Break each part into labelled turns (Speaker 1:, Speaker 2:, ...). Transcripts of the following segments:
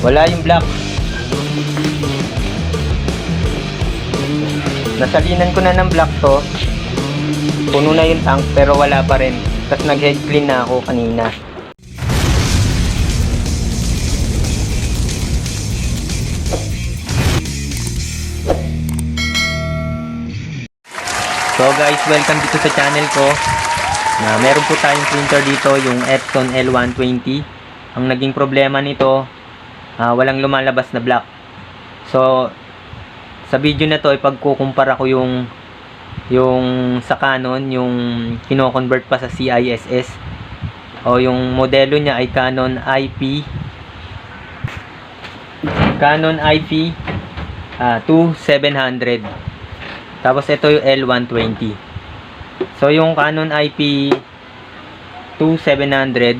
Speaker 1: Wala yung black. Nasalinan ko na ng black to. Puno na yung tank pero wala pa rin. Tapos nag-head clean na ako kanina. So guys, welcome dito sa channel ko. Na meron po tayong printer dito, yung Epson L120. Ang naging problema nito, ah, walang lumalabas na black. So, sa video na to, ipagkukumpara ko yung yung sa Canon, yung kino-convert pa sa CISS o yung modelo niya ay Canon IP Canon IP ah, 2700 tapos ito yung L120 so yung Canon IP 2700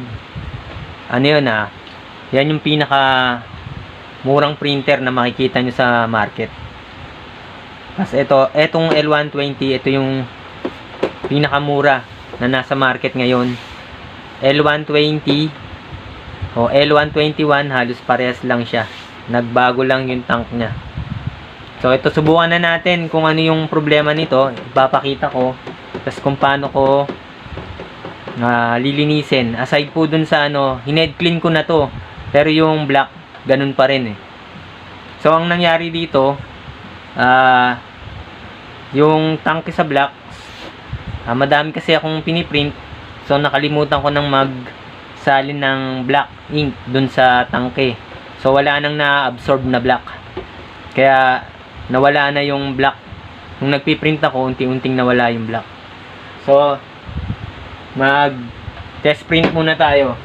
Speaker 1: ano yun ah? Yan yung pinaka murang printer na makikita nyo sa market tapos ito, etong L120, ito yung pinakamura na nasa market ngayon. L120 o L121 halos parehas lang siya. Nagbago lang yung tank niya. So ito subukan na natin kung ano yung problema nito. Ipapakita ko. Tapos kung paano ko ah, lilinisin. Aside po dun sa ano, hined clean ko na to. Pero yung black, ganun pa rin eh. So ang nangyari dito, ah yung tanke sa black ah, madami kasi akong piniprint. So nakalimutan ko nang mag salin ng black ink dun sa tangke so wala nang na-absorb na black. Kaya nawala na yung black. Nung nagpiprint ako unti-unting nawala yung black. So mag test print muna tayo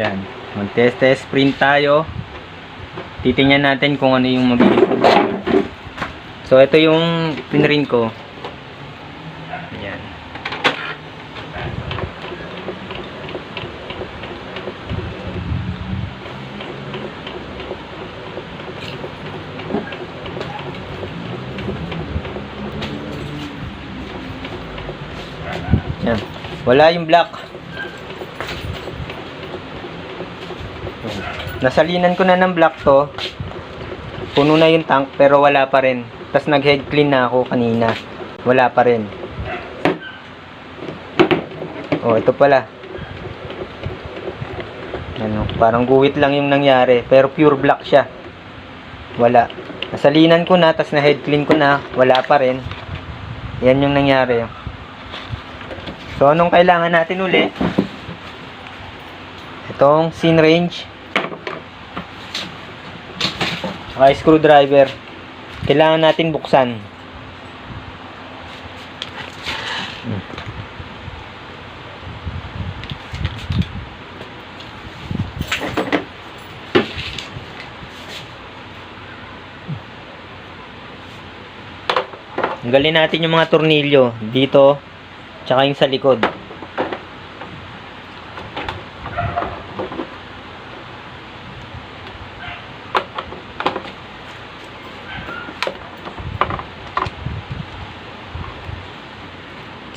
Speaker 1: Yan. Mag-test-test print tayo. Titingnan natin kung ano yung problema. So, ito yung pinrint ko. Yan. Yan. Wala yung black. Nasalinan ko na ng black to. Puno na yung tank pero wala pa rin. Tapos nag-head clean na ako kanina. Wala pa rin. Oh, ito pala. Ano, parang guwit lang yung nangyari. Pero pure black siya. Wala. Nasalinan ko na, tapos na-head clean ko na. Wala pa rin. Yan yung nangyari. So, anong kailangan natin uli? Itong scene range. Okay, screwdriver. Kailangan natin buksan. Tanggalin natin yung mga tornilyo dito, tsaka yung sa likod.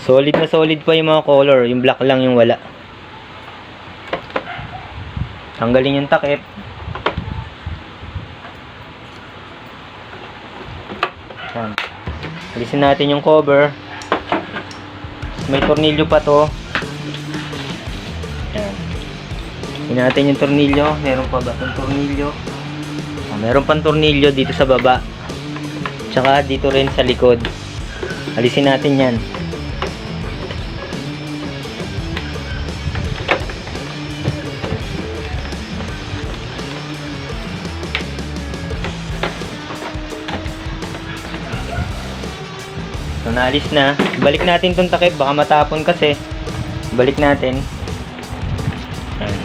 Speaker 1: Solid na solid pa yung mga color. Yung black lang yung wala. Tanggalin yung takip. Yan. Alisin natin yung cover. May tornilyo pa to. Yan. Natin yung tornilyo. Meron pa ba itong tornilyo? Ah, meron pang tornilyo dito sa baba. Tsaka dito rin sa likod. Alisin natin yan. Naalis na. Balik natin tong takip. Baka matapon kasi. Balik natin. Ayan.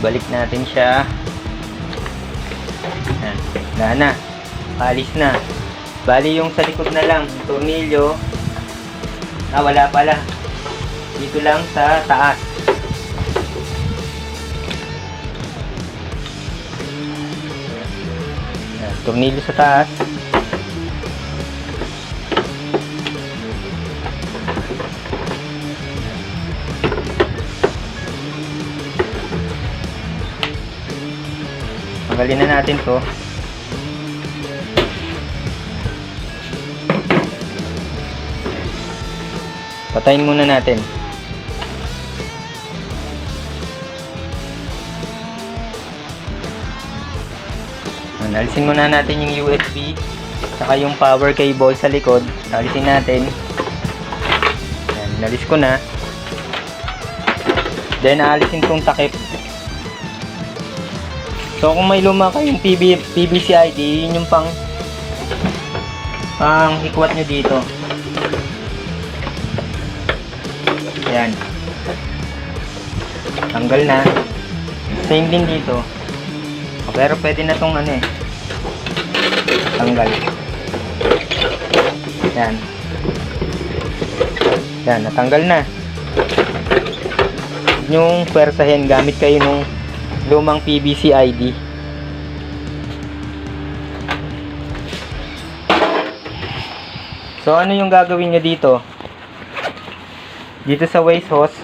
Speaker 1: Balik natin siya. Ayan. Wala na. Alis na. Bali yung sa likod na lang. Tornilyo. Ah, wala pala. Dito lang sa taas. Tornilyo sa taas. Tanggalin na natin to. Patayin muna natin. Alisin muna natin yung USB saka yung power cable sa likod. Alisin natin. Ayan, nalis ko na. Then, aalisin kong takip. So, kung may luma kayong PB, PVC ID, yun yung pang pang hikwat nyo dito. Ayan. Tanggal na. Same din dito. Pero pwede na tong ano eh. Tanggal. Yan. Yan, natanggal na. Yung pwersahin, gamit kayo nung lumang PVC ID. So, ano yung gagawin nyo dito? Dito sa waste hose,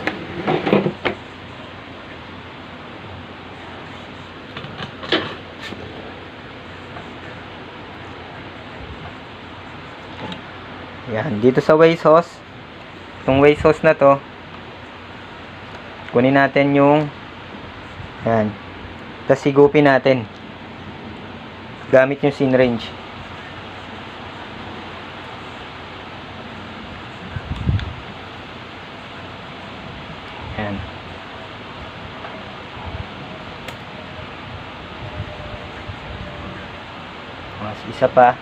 Speaker 1: Yan, dito sa waste hose, itong waste hose na to, kunin natin yung, yan, tapos higupin natin, gamit yung syringe. Yan. Mas isa pa.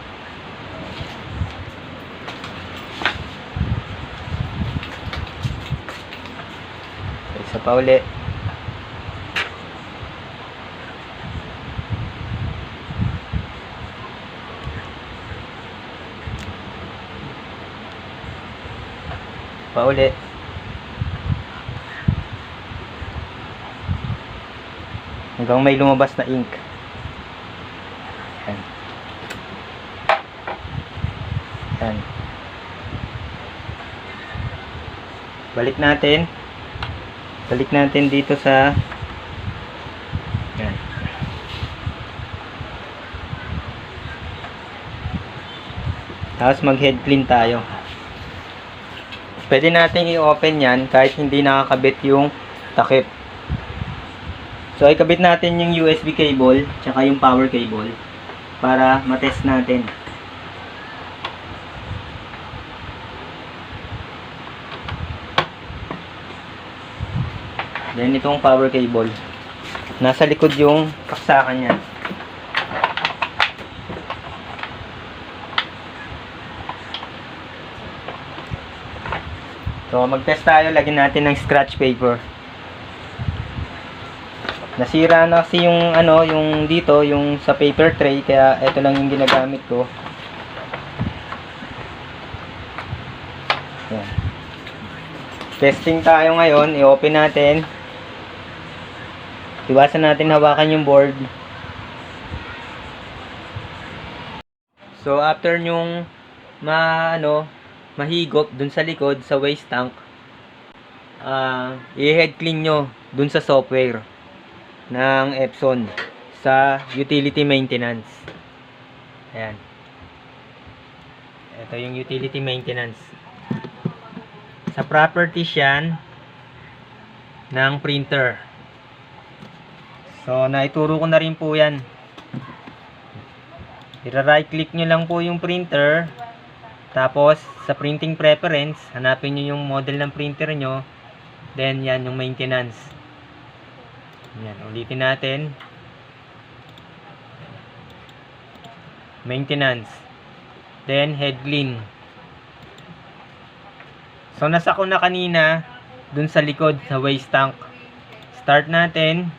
Speaker 1: Isa pa uli. Pa uli. Hanggang may lumabas na ink. Yan. Yan. Balik natin. Balik natin dito sa Yan. Tapos mag-head clean tayo. Pwede natin i-open yan kahit hindi nakakabit yung takip. So, ikabit natin yung USB cable, tsaka yung power cable para matest natin. Then, itong power cable. Nasa likod yung kaksakan niya. So, mag-test tayo. Lagyan natin ng scratch paper. Nasira na kasi yung ano, yung dito, yung sa paper tray kaya ito lang yung ginagamit ko. Yan. Testing tayo ngayon, i-open natin. Iwasan natin hawakan yung board. So after nyong ma ano, mahigop dun sa likod sa waste tank, ah i-head clean nyo dun sa software ng Epson sa utility maintenance. Ayan. Ito yung utility maintenance. Sa properties yan ng printer. So, naituro ko na rin po yan. I-right click nyo lang po yung printer. Tapos, sa printing preference, hanapin nyo yung model ng printer nyo. Then, yan yung maintenance. Yan, ulitin natin. Maintenance. Then, head clean. So, nasa ko na kanina, dun sa likod, sa waste tank. Start natin.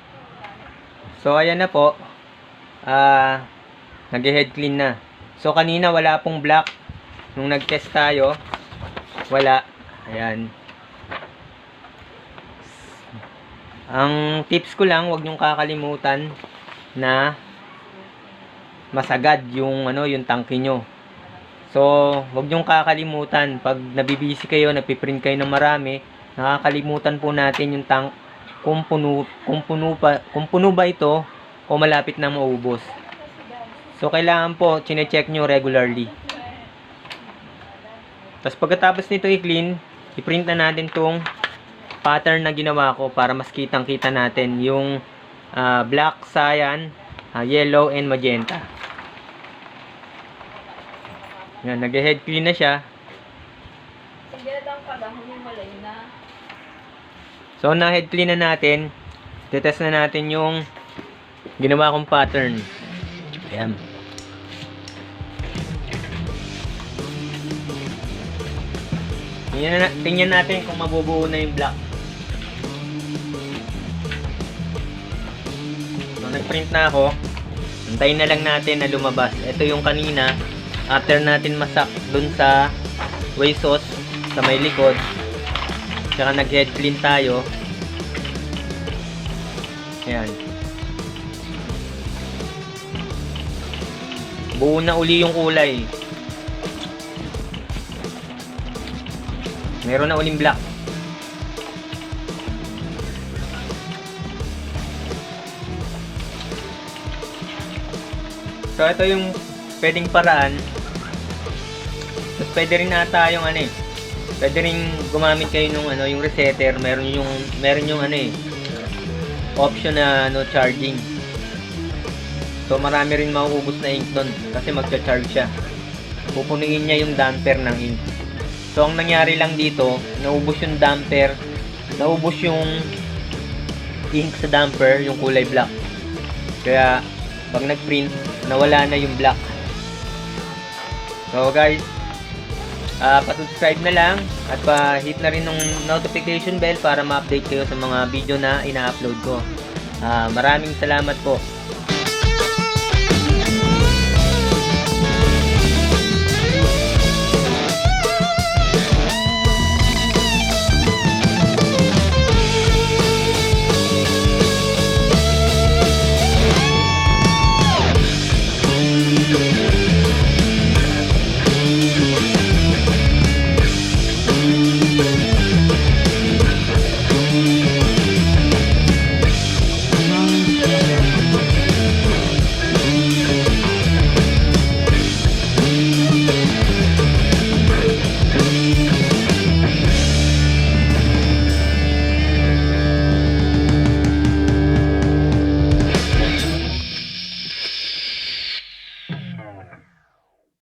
Speaker 1: So, ayan na po. Ah, nag-head clean na. So, kanina wala pong black. Nung nag-test tayo, wala. Ayan. Ang tips ko lang, wag niyong kakalimutan na masagad yung ano, yung tangke nyo. So, wag niyong kakalimutan pag nabibisi kayo, napiprint kayo ng marami, nakakalimutan po natin yung tank kung puno, kung puno pa, kung puno ba ito o malapit na maubos. So, kailangan po, chine-check nyo regularly. Tapos pagkatapos nito i-clean, i-print na natin tong pattern na ginawa ko para mas kitang-kita natin yung ah, black, cyan, ah, yellow, and magenta. Yan, nag-head clean na siya. So, na-head clean na natin. Tetest na natin yung ginawa kong pattern. Ayan. Tingnan, na, tingnan natin kung mabubuo na yung black. So, nag-print na ako. Antayin na lang natin na lumabas. Ito yung kanina. After natin masak dun sa way sauce sa may likod. Tsaka nag-head clean tayo. Ayan. Buo na uli yung kulay. Meron na uling black. So, ito yung pwedeng paraan. Tapos, pwede rin nata yung ano eh. Pwede rin gumamit kayo nung ano, yung resetter. Meron yung, meron yung ano eh, option na no charging. So, marami rin mauubos na ink doon kasi magcha-charge siya. Pupunuin niya yung damper ng ink. So, ang nangyari lang dito, naubos yung damper, naubos yung ink sa damper, yung kulay black. Kaya, pag nag-print, nawala na yung black. So, guys, ah pa-subscribe na lang at pa-hit na rin ng notification bell para ma-update kayo sa mga video na ina-upload ko. Ah, maraming salamat po.